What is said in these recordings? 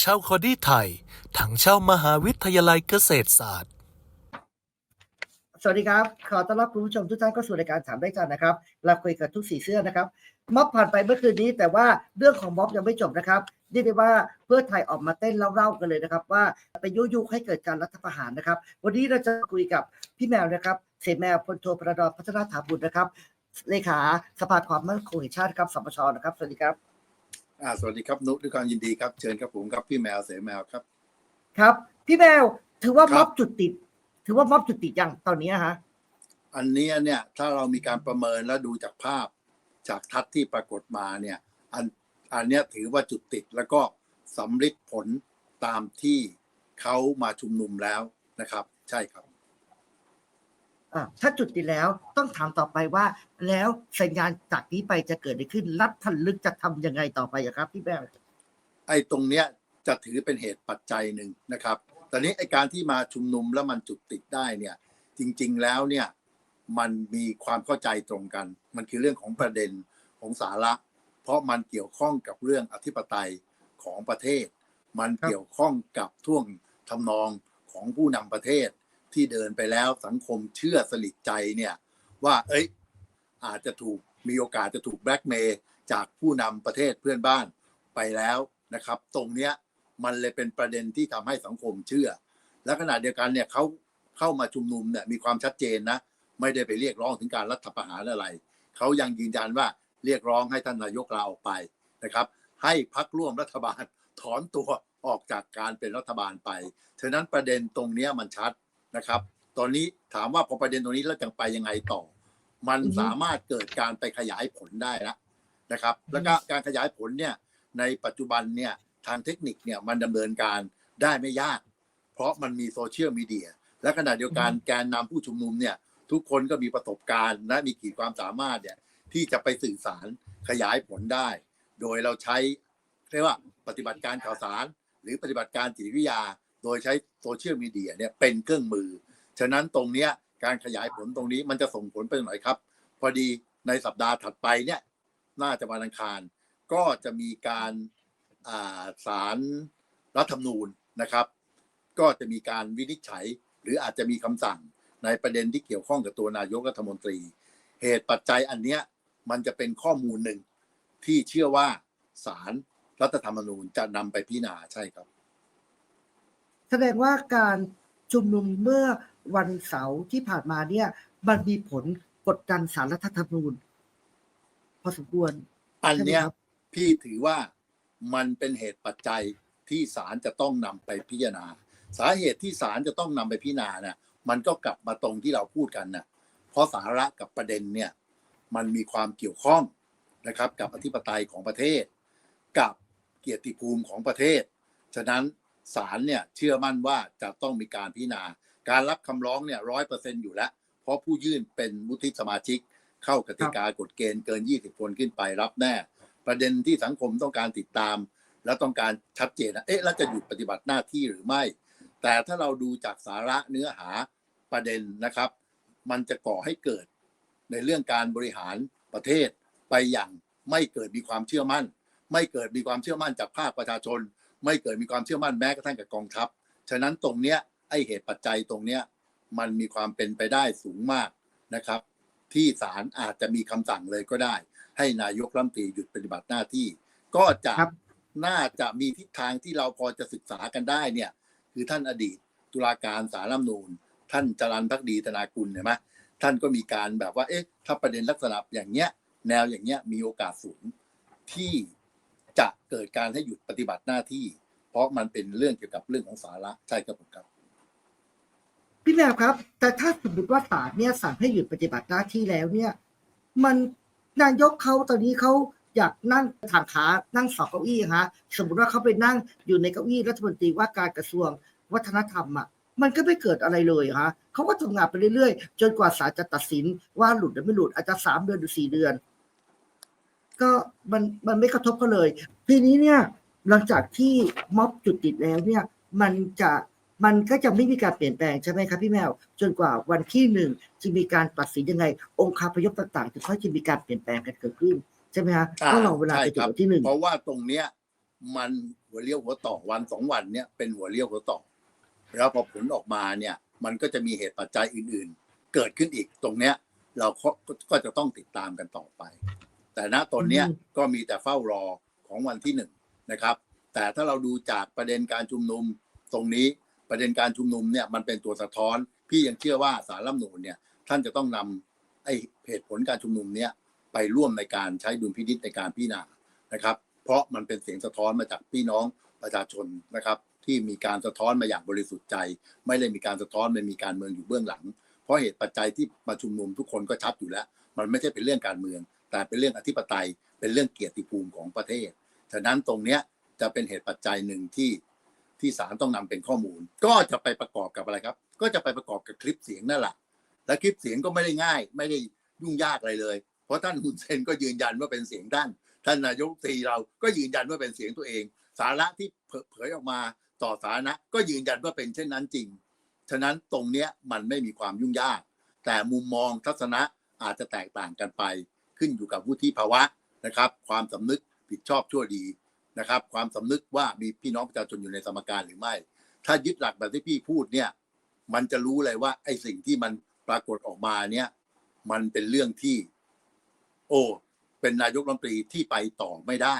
เช่าคอดี้ไทย ถังเช่ามหาวิทยาลัยเกษตรศาสตร์ สวัสดีครับ ขอต้อนรับคุณผู้ชมทุกท่านเข้าสู่รายการถามได้กันนะครับ เราคุยกับทุกสีเสื้อนะครับ ม็อบผ่านไปเมื่อคืนนี้ แต่ว่าเรื่องของม็อบยังไม่จบนะครับเรียกได้ว่าเพื่อไทยออกมาเต้นเล่าๆกันเลยนะครับ ว่าไปยุยงให้เกิดการรัฐประหารนะครับ วันนี้เราจะคุยกับพี่แมวนะครับ เสแมวพลโทประดอนพัฒนาถาบุตรนะครับเลขาสภาความมั่นคงแห่งชาติครับสปชนะครับ สวัสดีครับ อ่าสวัสดีครับนุด้วยความยินดีครับเชิญครับผมครับพี่แมวเสแมวครับ ครับ พี่แมวถือว่าครับ ม็อบจุดติด ถือว่าม็อบจุดติดยังตอนนี้ฮะ อันเนี้ยเนี่ยถ้าเรามีการประเมินแล้วดูจากภาพจากทัศน์ที่ปรากฏมาเนี่ยอันอันเนี้ยถือว่าจุดติดแล้วก็สำลิดผลตามที่เขามาชุมนุมแล้วนะครับ ใช่ครับอะ ถ้าจุดติดแล้วต้องถามต่อไปว่า แล้วสัญญาณจากนี้ไปจะเกิดอะไรขึ้น รัฐพันลึกจะทำยังไงต่อไปอะครับ พี่แมวไอ้ตรงเนี้ยจะถือเป็นเหตุปัจจัยหนึ่งนะครับ ตอนนี้ไอ้การที่มาชุมนุมแล้วมันจุดติดได้เนี่ย จริง ๆแล้วเนี่ยมันมีความเข้าใจตรงกัน มันคือเรื่องของประเด็นของสาระ เพราะมันเกี่ยวข้องกับเรื่องอธิปไตยของประเทศ มันเกี่ยวข้องกับท่วงทำนองของผู้นำประเทศ ที่เดินไปแล้วสังคมเชื่อสนิทใจเนี่ยว่าเอ้ยอาจจะถูกมีโอกาสจะถูกแบล็กเมย์จากผู้นำประเทศเพื่อนบ้านไปแล้วนะครับ ตรงเนี้ยมันเลยเป็นประเด็นที่ทำให้สังคมเชื่อ และขณะเดียวกันเนี่ยเขาเข้ามาชุมนุมเนี่ยมีความชัดเจนนะ ไม่ได้ไปเรียกร้องถึงการรัฐประหารอะไร เขายังยืนยันว่าเรียกร้องให้ท่านนายกลาออกไปนะครับ ให้พักร่วมรัฐบาลถอนตัวออกจากการเป็นรัฐบาลไปฉะนั้นประเด็นตรงเนี้ยมันชัด นะครับ ตอนนี้ถามว่าพอประเด็นตรงนี้แล้วจะไปยังไงต่อ มันอือฮึสามารถเกิดการไปขยายผลได้แล้วนะครับ แล้วก็การขยายผลเนี่ยในปัจจุบันเนี่ยทางเทคนิคเนี่ยมันดำเนินการได้ไม่ยาก เพราะมันมีโซเชียลมีเดียและขณะเดียวกันแกนนำผู้ชุมนุมเนี่ยทุกคนก็มีประสบการณ์และมีขีดความสามารถเนี่ยที่จะไปสื่อสารขยายผลได้ โดยเราใช้เรียกว่าปฏิบัติการข่าวสาร หรือปฏิบัติการจิตวิทยา โดยใช้โซเชียลมีเดียเนี่ยเป็นเครื่องมือ ฉะนั้นตรงเนี้ยการขยายผลตรงนี้มันจะส่งผลไปหน่อยครับ พอดีในสัปดาห์ถัดไปเนี่ยน่าจะวันอังคาร ก็จะมีการอ่าสารรัฐธรรมนูญนะครับ ก็จะมีการวินิจฉัย หรืออาจจะมีคำสั่งในประเด็นที่เกี่ยวข้องกับตัวนายกรัฐมนตรี เหตุปัจจัยอันเนี้ยมันจะเป็นข้อมูลหนึ่งที่เชื่อว่าสารรัฐธรรมนูญจะนำไปพิจารณาใช่ครับ แสดงว่าการชุมนุมเมื่อวันเสาร์ที่ผ่านมาเนี่ย มันมีผลกดดันสารรัฐธรรมนูญพอสมควร อันเนี้ยใช่ไหมครับพี่ถือว่ามันเป็นเหตุปัจจัยที่ศาลจะต้องนำไปพิจารณา สาเหตุที่ศาลจะต้องนำไปพิจารณาเนี่ยมันก็กลับมาตรงที่เราพูดกันนะเพราะสาระกับประเด็นเนี่ยมันมีความเกี่ยวข้องนะครับกับอธิปไตยของประเทศ กับเกียรติภูมิของประเทศ ฉะนั้น ศาลเนี่ยเชื่อมั่นว่าจะต้องมีการพิจารณา การรับคำร้องเนี่ยร้อยเปอร์เซ็นอยู่แล้ว เพราะผู้ยื่นเป็นวุฒิสมาชิก เข้ากติกากฎเกณฑ์เกิน 20 คนขึ้นไปรับแน่ ประเด็นที่สังคมต้องการติดตาม แล้วต้องการชัดเจนนะเอ๊ะแล้วจะหยุดปฏิบัติหน้าที่หรือไม่ แต่ถ้าเราดูจากสาระเนื้อหาประเด็นนะครับ มันจะก่อให้เกิดในเรื่องการบริหารประเทศไปอย่างไม่เกิดมีความเชื่อมั่น ไม่เกิดมีความเชื่อมั่นจากภาคประชาชน ไม่เกิดมีความเชื่อมั่นแม้กระทั่งกับกองทัพ ฉะนั้นตรงเนี้ยไอเหตุปัจจัยตรงเนี้ยมันมีความเป็นไปได้สูงมากนะครับ ที่ศาลอาจจะมีคำสั่งเลยก็ได้ ให้นายกรัฐมนตรีหยุดปฏิบัติหน้าที่ ก็จะครับน่าจะมีทิศทางที่เราพอจะศึกษากันได้เนี่ย คือท่านอดีตตุลาการสารรัฐธรรมนูญท่านจรันพักดีธนากุลเห็นไหมท่านก็มีการแบบว่าเอ๊ะถ้าประเด็นลักษณะอย่างเงี้ย แนวอย่างเงี้ยมีโอกาสสูงที่ จะเกิดการให้หยุดปฏิบัติหน้าที่ เพราะมันเป็นเรื่องเกี่ยวกับเรื่องของสาระใช่ครับผมครับพี่แมวครับ แต่ถ้าสมมติว่าศาลเนี่ยสั่งให้หยุดปฏิบัติหน้าที่แล้วเนี่ย มันนายกเขาตอนนี้เขาอยากนั่งทางขานั่งสองเก้าอี้ฮะสมมติว่าเขาไปนั่งอยู่ในเก้าอี้รัฐมนตรีว่าการกระทรวงวัฒนธรรมอะมันก็ไม่เกิดอะไรเลยฮะเขาก็ทำงานไปเรื่อยๆ จนกว่าศาลจะตัดสินว่าหลุดหรือไม่หลุดอาจจะสามเดือนหรือสี่เดือน ก็มันมันไม่กระทบกันเลย ทีนี้เนี่ยหลังจากที่ม็อบจุดติดแล้วเนี่ยมันจะมันก็จะไม่มีการเปลี่ยนแปลงใช่ไหมครับพี่แมว จนกว่าวันที่หนึ่งจะมีการตัดสินยังไง องค์คาพยพต่างๆถึงค่อยจะมีการเปลี่ยนแปลงกันเกิดขึ้นใช่ไหมฮะต้องรอเวลาไปถึงวันที่หนึ่งเพราะว่าตรงเนี้ยมันหัวเลี้ยวหัวต่อวันสองวันเนี่ยเป็นหัวเลี้ยวหัวต่อ แล้วพอผลออกมาเนี่ย มันก็จะมีเหตุปัจจัยอื่น ๆ เกิดขึ้นอีกตรงเนี้ยเราก็ก็จะต้องติดตามกันต่อไป แต่ณตอนเนี้ยอืมก็มีแต่เฝ้ารอของวันที่หนึ่งนะครับ แต่ถ้าเราดูจากประเด็นการชุมนุมตรงนี้ประเด็นการชุมนุมเนี่ยมันเป็นตัวสะท้อน พี่ยังเชื่อว่าสารรัฐธรรมนูญเนี่ยท่านจะต้องนำไอ้เหตุผลการชุมนุมเนี่ยไปร่วมในการใช้ดุลพินิจในการพิจารณานะครับ เพราะมันเป็นเสียงสะท้อนมาจากพี่น้องประชาชนนะครับ ที่มีการสะท้อนมาอย่างบริสุทธิ์ใจ ไม่ได้มีการสะท้อนมันมีการเมืองอยู่เบื้องหลัง เพราะเหตุปัจจัยที่มาชุมนุมทุกคนก็ชัดอยู่แล้ว มันไม่ใช่เป็นเรื่องการเมือง แต่เป็นเรื่องอธิปไตย เป็นเรื่องเกียรติภูมิของประเทศ ฉะนั้นตรงเนี้ยจะเป็นเหตุปัจจัยหนึ่งที่ที่ศาลต้องนำเป็นข้อมูล ก็จะไปประกอบกับอะไรครับ ก็จะไปประกอบกับคลิปเสียงนั่นแหละและคลิปเสียงก็ไม่ได้ง่าย ไม่ได้ยุ่งยากอะไรเลย เพราะท่านฮุนเซนก็ยืนยันว่าเป็นเสียงท่านท่านนายกตีเราก็ยืนยันว่าเป็นเสียงตัวเอง สาระที่เผเผยออกมาต่อสาธารณะก็ยืนยันว่าเป็นเช่นนั้นจริง ฉะนั้นตรงเนี้ยมันไม่มีความยุ่งยาก แต่มุมมองทัศนะอาจจะแตกต่างกันไป ขึ้นอยู่กับวุฒิภาวะนะครับ ความสำนึกผิดชอบชั่วดีนะครับ ความสำนึกว่ามีพี่น้องประชาชนอยู่ในสมการหรือไม่ ถ้ายึดหลักแบบที่พี่พูดเนี่ย มันจะรู้เลยว่าไอ้สิ่งที่มันปรากฏออกมาเนี่ย มันเป็นเรื่องที่ โอ้เป็นนายกรัฐมนตรีที่ไปต่อไม่ได้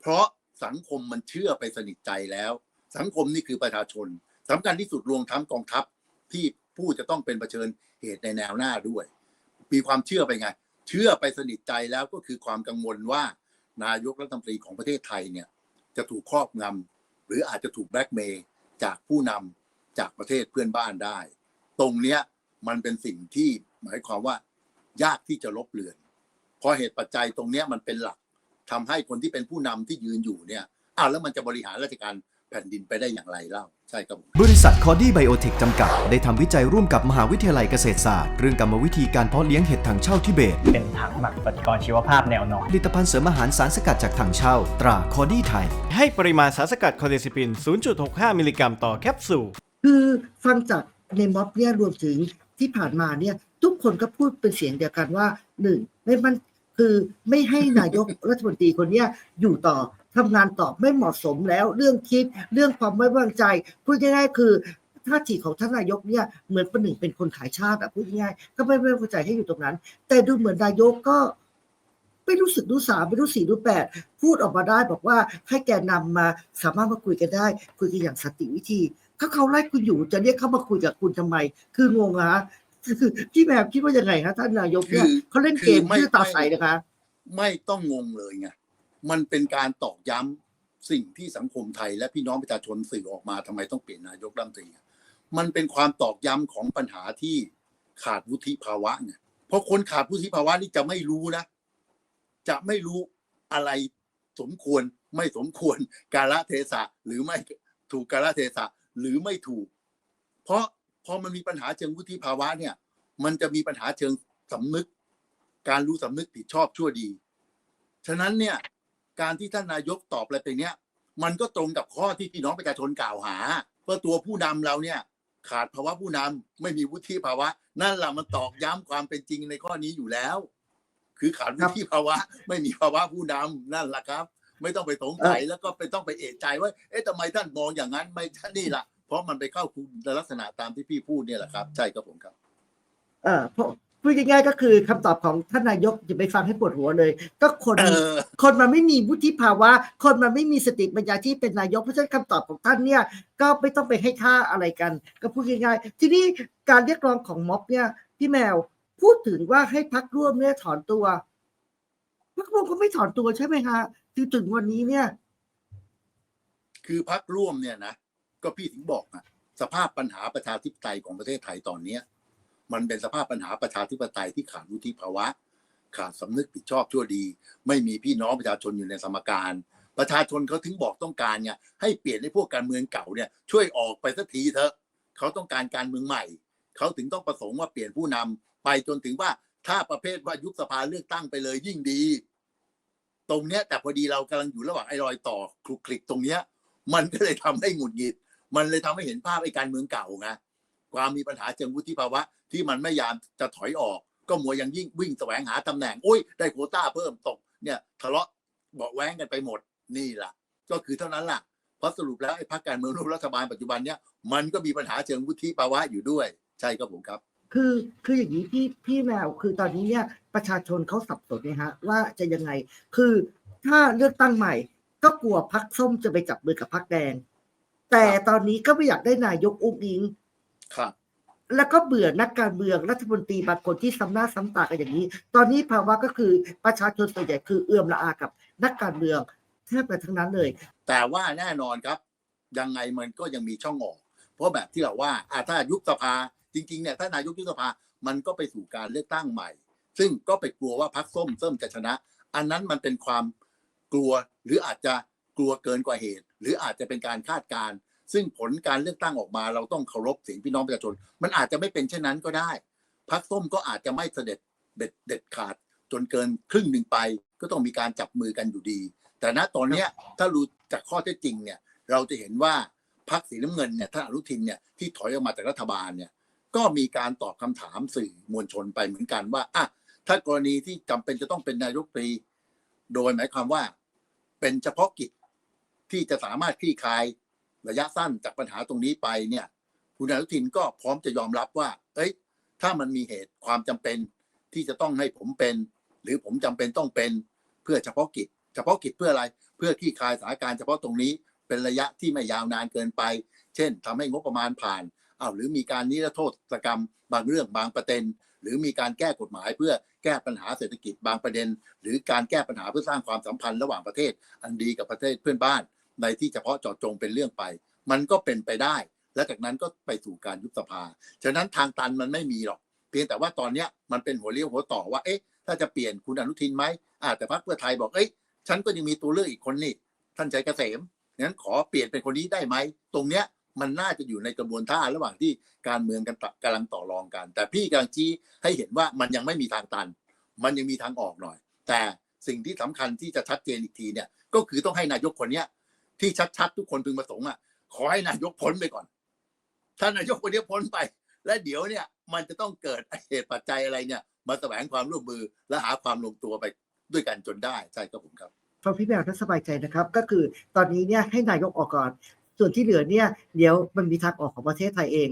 เพราะสังคมมันเชื่อไปสนิทใจแล้ว สังคมนี่คือประชาชนสำคัญที่สุดรวมทั้งกองทัพที่ผู้จะต้องเป็นเผชิญเหตุในแนวหน้าด้วย มีความเชื่อไปไง เชื่อไปสนิทใจแล้วก็คือความกังวลว่า นายกรัฐมนตรีของประเทศไทยเนี่ยจะถูกครอบงำหรืออาจจะถูกแบล็กเมย์จากผู้นำจากประเทศเพื่อนบ้านได้ ตรงเนี้ยมันเป็นสิ่งที่หมายความว่ายากที่จะลบเลือน เพราะเหตุปัจจัยตรงเนี้ยมันเป็นหลักทำให้คนที่เป็นผู้นำที่ยืนอยู่เนี่ยอ้าวแล้วมันจะบริหารราชการ แผ่นดินไปได้อย่างไรเล่าใช่ครับผมบริษัทคอดี้ไบโอเทคจำกัด ได้ทำวิจัยร่วมกับมหาวิทยาลัยเกษตรศาสตร์ เรื่องกรรมวิธีการเพาะเลี้ยงเห็ดถังเช่าทิเบต เป็นถังหมักปฏิกรณ์ชีวภาพแนวนอนผลิตภัณฑ์เสริมอาหารสารสกัดจากถังเช่า ตราคอดี้ไทย ให้ปริมาณสารสกัดคอเดซิปิน 0.65 มิลลิกรัมต่อแคปซูลคือฟังจากในม็อบเนี่ยรวมถึงที่ผ่านมาเนี่ยทุกคนก็พูดเป็นเสียงเดียวกันว่าหนึ่งไม่มันคือไม่ให้นายกรัฐมนตรีคนเนี้ยอยู่ต่อ ทำงานต่อไม่เหมาะสมแล้ว เรื่องคิดเรื่องความไม่ไว้วางใจพูดง่ายๆคือท่าทีของท่านนายกเนี่ยเหมือนประหนึ่งเป็นคนขายชาติอะพูดง่ายๆก็ไม่ไว้วางใจให้อยู่ตรงนั้น แต่ดูเหมือนนายกก็ไม่รู้สึกรู้สามไม่รู้สี่รู้แปดพูดออกมาได้บอกว่าให้แกนนำมาสามารถมาคุยกันได้ คุยกันอย่างสันติวิธี ถ้าเขาไล่คุณอยู่จะเรียกเขามาคุยกับคุณทำไม คืองงฮะคือพี่แบบคิดว่ายังไงคะท่านนายกเนี่ยคือเขาเล่นเกมคือไม่ที่ตาใสนะคะ ไม่ต้องงงเลยไง มันเป็นการตอกย้ำสิ่งที่สังคมไทย และพี่น้องประชาชนสื่อออกมาทำไมต้องเปลี่ยนนายกรัฐมนตรีมันเป็นความตอกย้ำของปัญหาที่ขาดวุฒิภาวะไงเพราะคนขาดวุฒิภาวะนี่จะไม่รู้นะ จะไม่รู้อะไรสมควรไม่สมควรกาลเทศะหรือไม่ถูกกาลเทศะหรือไม่ถูก เพราะพอมันมีปัญหาเชิงวุฒิภาวะเนี่ย มันจะมีปัญหาเชิงสำนึก การรู้สำนึกผิดชอบชั่วดี ฉะนั้นเนี่ย การที่ท่านนายกตอบอะไรไปเนี้ยมันก็ตรงกับข้อที่พี่น้องประชาชนกล่าวหาว่าตัวผู้นำเราเนี่ย ขาดภาวะผู้นำไม่มีวุฒิภาวะ นั่นแหละมันตอกย้ำความเป็นจริงในข้อนี้อยู่แล้ว คือขาดวุฒิภาวะ ไม่มีภาวะผู้นำนั่นแหละครับ ไม่ต้องไปสงสัยแล้วก็ไปต้องไปเอะใจว่าเอ๊ะทำไมท่านมองอย่างนั้นไม่ท่านนี่ล่ะเพราะมันไปเข้าคุณลักษณะตามที่พี่พูดเนี่ยแหละครับ ใช่ครับผมครับเออเพราะ พูดง่ายๆก็คือคำตอบของท่านนายกอย่าไปฟังให้ปวดหัวเลย ก็คนเออคนมันไม่มีวุฒิภาวะ คนมันไม่มีสติปัญญาที่เป็นนายกเพราะฉะนั้นคำตอบของท่านเนี่ย ก็ไม่ต้องไปให้ค่าอะไรกัน ก็พูดง่ายๆทีนี้การเรียกร้องของม็อบเนี่ยพี่แมวพูดถึงว่าให้พักร่วมเนี่ยถอนตัวพักร่วมก็ไม่ถอนตัวใช่ไหมคะถึงถึงวันนี้เนี่ย คือพักร่วมเนี่ยนะก็พี่ถึงบอกอะสภาพปัญหาประชาธิปไตยของประเทศไทยตอนเนี้ย มันเป็นสภาพปัญหาประชาธิปไตยที่ขาดวุฒิภาวะ ขาดสำนึกผิดชอบชั่วดี ไม่มีพี่น้องประชาชนอยู่ในสมการ ประชาชนเขาถึงบอกต้องการเนี่ยให้เปลี่ยนให้พวกการเมืองเก่าเนี่ยช่วยออกไปสักทีเถอะเขาต้องการการเมืองใหม่ เขาถึงต้องประสงค์ว่าเปลี่ยนผู้นำไปจนถึงว่าถ้าประเภทว่ายุบสภาเลือกตั้งไปเลยยิ่งดี ตรงเนี้ยแต่พอดีเรากำลังอยู่ระหว่างไอ้รอยต่อคลุกคลิกตรงเนี้ย มันก็เลยทำให้หงุดหงิด มันเลยทำให้เห็นภาพไอ้การเมืองเก่าไงความมีปัญหาเชิงวุฒิภาวะ ที่มันไม่ยามจะถอยออก ก็มัวยังยิ่งวิ่งแสวงหาตำแหน่งโอ้ยได้โควต้าเพิ่มตกเนี่ยทะเลาะเบาะแว้งกันไปหมดนี่ล่ะก็คือเท่านั้นล่ะเพราะสรุปแล้วไอ้พรรคการเมืองร่วมรัฐบาลปัจจุบันเนี้ยมันก็มีปัญหาเชิงวุฒิภาวะอยู่ด้วย ใช่ครับผมครับ คือคืออย่างนี้พี่พี่แมวคือตอนนี้เนี่ยประชาชนเขาสับสนนะฮะว่าจะยังไงคือถ้าเลือกตั้งใหม่ ก็กลัวพักส้มจะไปจับมือกับพักแดง แต่ตอนนี้ก็ไม่อยากได้นายกอุ้งอิงครับ แล้วก็เบื่อนักการเมืองรัฐมนตรีบางคนที่ซ้ำหน้าซ้ำตากันอย่างนี้ ตอนนี้ภาวะก็คือประชาชนส่วนใหญ่คือเอื้อมละอากับนักการเมืองแทบจะทั้งนั้นเลย แต่ว่าแน่นอนครับ ยังไงมันก็ยังมีช่องออกเพราะแบบที่เราว่าอะถ้ายุบสภาจริงๆเนี่ยถ้านายกยุบสภามันก็ไปสู่การเลือกตั้งใหม่ ซึ่งก็ไปกลัวว่าพรรคส้มเส้มจะชนะ อันนั้นมันเป็นความกลัวหรืออาจจะกลัวเกินกว่าเหตุ หรืออาจจะเป็นการคาดการณ์ ซึ่งผลการเลือกตั้งออกมา เราต้องเคารพเสียงพี่น้องประชาชน มันอาจจะไม่เป็นเช่นนั้นก็ได้พรรคส้มก็อาจจะไม่เสด็จเด็ดเด็ดขาด จนเกินครึ่งหนึ่งไป ก็ต้องมีการจับมือกันอยู่ดี แต่ณตอนเนี้ยถ้ารู้จากข้อเท็จจริงเนี่ย เราจะเห็นว่าพรรคสีน้ำเงินเนี่ยท่านอนุทินเนี่ยที่ถอยออกมาจากรัฐบาลเนี่ย ก็มีการตอบคำถามสื่อมวลชนไปเหมือนกันว่าอะถ้ากรณีที่จำเป็นจะต้องเป็นนายกรัฐมนตรีโดยหมายความว่าเป็นเฉพาะกิจที่จะสามารถคลี่คลาย ระยะสั้นจากปัญหาตรงนี้ไปเนี่ยคุณอนุทินก็พร้อมจะยอมรับว่า เอ้ย ถ้ามันมีเหตุความจำเป็นที่จะต้องให้ผมเป็น หรือผมจำเป็นต้องเป็นเพื่อเฉพาะกิจ เฉพาะกิจเพื่ออะไร เพื่อคลี่คลายสถานการณ์เฉพาะตรงนี้เป็นระยะที่ไม่ยาวนานเกินไป เช่นทำให้งบประมาณผ่านอ้าวหรือมีการนิรโทษกรรม บางเรื่องบางประเด็น หรือมีการแก้กฎหมายเพื่อแก้ปัญหาเศรษฐกิจบางประเด็น หรือการแก้ปัญหาเพื่อสร้างความสัมพันธ์ระหว่างประเทศ อันดีกับประเทศเพื่อนบ้าน ในที่เฉพาะเจาะจงเป็นเรื่องไป มันก็เป็นไปได้ และจากนั้นก็ไปสู่การยุบสภา ฉะนั้นทางตันมันไม่มีหรอก เพียงแต่ว่าตอนเนี้ยมันเป็นหัวเลี้ยวหัวต่อว่าเอ๊ะถ้าจะเปลี่ยนคุณอนุทินไหมอาแต่พรรคเพื่อไทยบอกเอ้ยฉันก็ยังมีตัวเลือกอีกคนนี่ท่านใจเกษมงั้นขอเปลี่ยนเป็นคนนี้ได้ไหมตรงเนี้ยมันน่าจะอยู่ในกระบวนท่าระหว่างที่การเมืองกันกำลังต่อรองกัน แต่พี่กำลังชี้ให้เห็นว่ามันยังไม่มีทางตัน มันยังมีทางออกหน่อย แต่สิ่งที่สำคัญที่จะชัดเจนอีกทีเนี่ยก็คือต้องให้นายกคนเนี้ย ที่ชัดๆ ทุกคนพึงประสงค์อะขอให้นายกพ้นไปก่อนถ้านายกคนนี้พ้นไป และเดี๋ยวเนี่ย มันจะต้องเกิดเหตุปัจจัยอะไรเนี่ย มาแสวงความร่วมมือและหาความลงตัวไปด้วยกันจนได้ใช่ครับผมครับฟังพี่แมวท่านสบายใจนะครับ ก็คือตอนนี้เนี่ยให้นายกออกก่อน ส่วนที่เหลือเนี่ยเดี๋ยวมันมีทางออกของประเทศไทยเอง